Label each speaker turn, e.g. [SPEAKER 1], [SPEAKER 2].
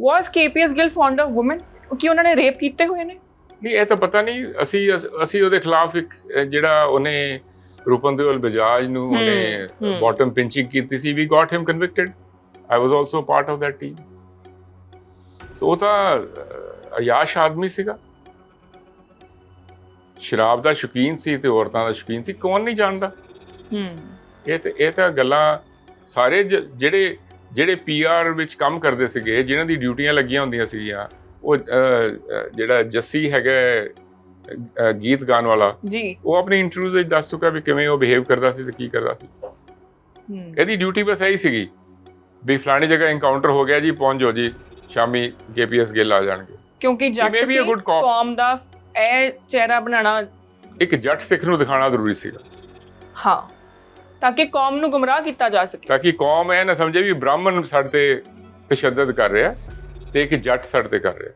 [SPEAKER 1] Was KPS Gill found of woman ਕਿ ਉਹਨਾਂ ਨੇ ਰੇਪ ਕੀਤੇ ਹੋਏ ਨੇ।
[SPEAKER 2] ਨਹੀਂ ਇਹ ਤਾਂ ਪਤਾ ਨਹੀਂ ਅਸੀਂ ਅਸੀਂ ਉਹਦੇ ਖਿਲਾਫ ਇੱਕ ਜਿਹੜਾ ਉਹਨੇ ਰੂਪਨਦੇਵਲ ਬਜਾਜ ਨੂੰ ਉਹਨੇ। ਬਾਟਮ ਪਿੰਚਿੰਗ ਕੀਤੀ ਸੀ we got him convicted I was also part of that team so ਉਹ ਤਾਂ ਅਯਾਸ਼ ਆਦਮੀ ਸੀਗਾ। ਸ਼ਰਾਬ ਦਾ ਸ਼ੌਕੀਨ ਸੀ ਤੇ ਔਰਤਾਂ ਦਾ ਸ਼ੌਕੀਨ ਸੀ ਕੌਣ ਨਹੀਂ ਜਾਣਦਾ।
[SPEAKER 1] ਹੂੰ।
[SPEAKER 2] ਇਹ ਤੇ ਇਹ ਤਾਂ ਗੱਲਾਂ ਸਾਰੇ ਜਿਹੜੇ ਜਿਹੜੇ ਪੀਆਰ ਵਿੱਚ ਕੰਮ ਕਰਦੇ ਸੀਗੇ ਜਿਨ੍ਹਾਂ ਦੀ ਡਿਊਟੀਆਂ ਲੱਗੀਆਂ ਹੁੰਦੀਆਂ ਸੀਗੀਆਂ ਉਹ ਜਿਹੜਾ ਜੱਸੀ ਹੈਗਾ ਗੀਤ ਗਾਣ ਵਾਲਾ
[SPEAKER 1] ਜੀ।
[SPEAKER 2] ਉਹ ਆਪਣੀ ਇੰਟਰਵਿਊ ਵਿੱਚ ਦੱਸ ਚੁੱਕਾ ਵੀ ਕਿਵੇਂ ਉਹ ਬਿਹੇਵ ਕਰਦਾ ਸੀ ਤੇ ਕੀ ਕਰਦਾ ਸੀ।
[SPEAKER 1] ਹੂੰ।
[SPEAKER 2] ਇਹਦੀ ਡਿਊਟੀ ਬਸ ਇਹੀ ਸੀਗੀ ਵੀ ਫਲਾਣੀ ਜਗ੍ਹਾ ਐਨਕਾਊਂਟਰ ਹੋ ਗਿਆ ਜੀ ਪਹੁੰਚ ਜਾਓ ਜੀ ਸ਼ਾਮੀ ਕੇਪੀਐਸ ਗਿੱਲ ਆ ਜਾਣਗੇ।
[SPEAKER 1] ਕਿਉਂਕਿ ਜੱਟ ਸੀ. ਕੌਮ ਦਾ ਇਹ ਚਿਹਰਾ ਬਣਾਉਣਾ
[SPEAKER 2] ਇੱਕ ਜੱਟ ਸਿੱਖ ਨੂੰ ਦਿਖਾਉਣਾ ਜ਼ਰੂਰੀ ਸੀਗਾ।
[SPEAKER 1] ਹਾਂ। ਤਾਂ ਕਿ ਕੌਮ ਨੂੰ ਗੁੰਮਰਾਹ ਕੀਤਾ ਜਾ ਸਕੇ।
[SPEAKER 2] ਤਾਂ ਕਿ ਕੌਮ ਇਹ ਨਾ ਸਮਝੇ ਵੀ ਬ੍ਰਾਹਮਣ ਸਾਡੇ ਤੇ ਤਸ਼ੱਦਦ ਕਰ ਰਿਹਾ ਤੇ ਇੱਕ ਜੱਟ ਸਾਡੇ ਤੇ ਕਰ ਰਿਹਾ।